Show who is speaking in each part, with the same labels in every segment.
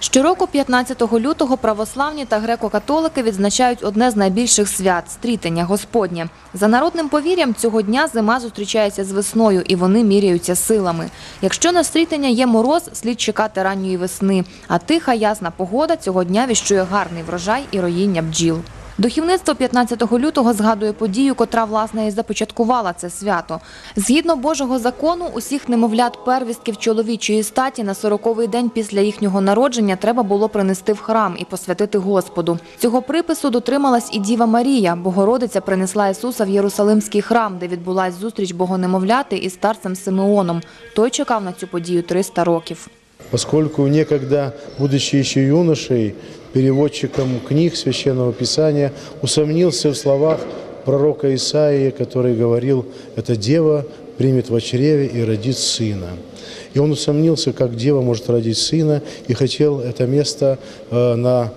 Speaker 1: Щороку, 15 лютого, православні та греко-католики відзначають одне з найбільших свят – стрітення Господнє. За народним повір'ям, цього дня зима зустрічається з весною, і вони міряються силами. Якщо на стрітення є мороз, слід чекати ранньої весни. А тиха, ясна погода цього дня віщує гарний врожай і роїння бджіл. Духівництво 15 лютого згадує подію, котра, власне, і започаткувала це свято. Згідно Божого закону, усіх немовлят первістків чоловічої статі на 40-й день після їхнього народження треба було принести в храм і посвятити Господу. Цього припису дотрималась і Діва Марія. Богородиця принесла Ісуса в Єрусалимський храм, де відбулась зустріч богонемовляти із старцем Симеоном. Той чекав на цю подію 300 років.
Speaker 2: поскольку некогда, будучи еще юношей, переводчиком книг Священного Писания, усомнился в словах пророка Исаии, который говорил, эта дева примет в чреве и родит сына. И он усомнился, как дева может родить сына, и хотел это место э, на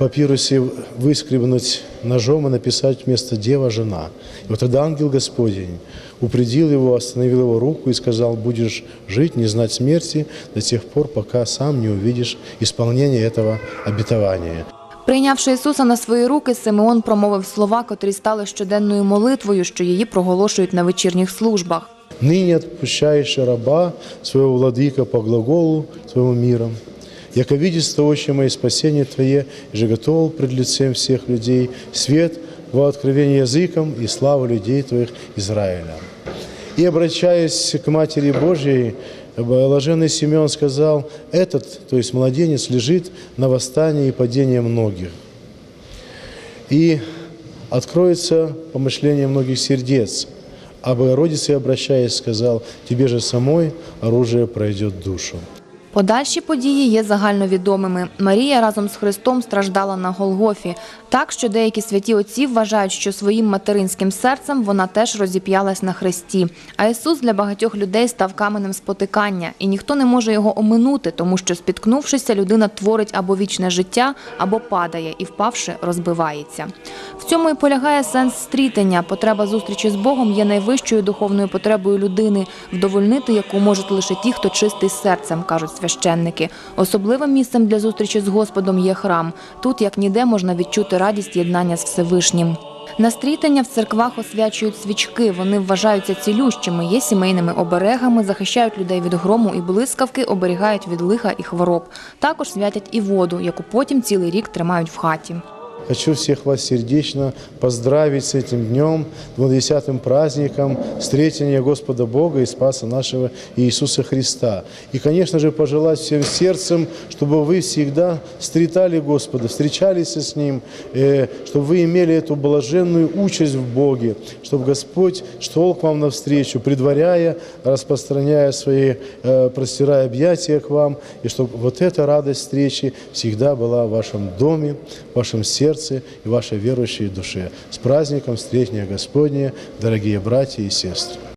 Speaker 2: папирусе выскребнуть ножом и написать вместо «дева» «жена». И вот тогда ангел Господень упредил его, остановил его руку и сказал, будешь жить, не знать смерти до тех пор, пока сам не увидишь исполнение этого обетования.
Speaker 1: Прийнявши Ісуса на свої руки, Симеон промовив слова, котрі стали щоденною молитвою, що її проголошують на вечірніх службах.
Speaker 2: Ныне отпущаешь раба своего владыка по глаголу своему миром. Яко видишь очи мои спасение Твое, и же готовил пред лицем всех людей свет во откровение языком и славу людей Твоих Израиля. И, обращаясь к Матери Божией, блаженный Симеон сказал, этот, то есть младенец, лежит на восстании и падении многих. И откроется помышление многих сердец. А Богородице, обращаясь, сказал, тебе же самой оружие пройдет душу.
Speaker 1: Подальші події є загальновідомими. Марія разом з Христом страждала на Голгофі. Так, що деякі святі отці вважають, що своїм материнським серцем вона теж розіп'ялась на хресті. А Ісус для багатьох людей став каменем спотикання, і ніхто не може його оминути, тому що, спіткнувшися, людина творить або вічне життя, або падає і, впавши, розбивається. В цьому і полягає сенс стрітення. Потреба зустрічі з Богом є найвищою духовною потребою людини, вдовольнити яку можуть лише ті, хто чистий серцем, кажуть священники. Особливим місцем для зустрічі з Господом є храм. Тут, як ніде, можна відчути радість єднання з Всевишнім. На стрітання в церквах освячують свічки. Вони вважаються цілющими, є сімейними оберегами, захищають людей від грому і блискавки, оберігають від лиха і хвороб. Також святять і воду, яку потім цілий рік тримають в хаті.
Speaker 2: Хочу всех вас сердечно поздравить с этим днем, 20 праздником встретения Господа Бога и Спаса нашего Иисуса Христа. И, конечно же, пожелать всем сердцем, чтобы вы всегда встретали Господа, встречались с Ним, э, чтобы вы имели эту блаженную участь в Боге, чтобы Господь шел к вам навстречу, предваряя, распространяя свои, э, простирая объятия к вам, и чтобы вот эта радость встречи всегда была в вашем доме, в вашем сердце и вашей верующей душе. С праздником встретения Господня, дорогие братья и сестры!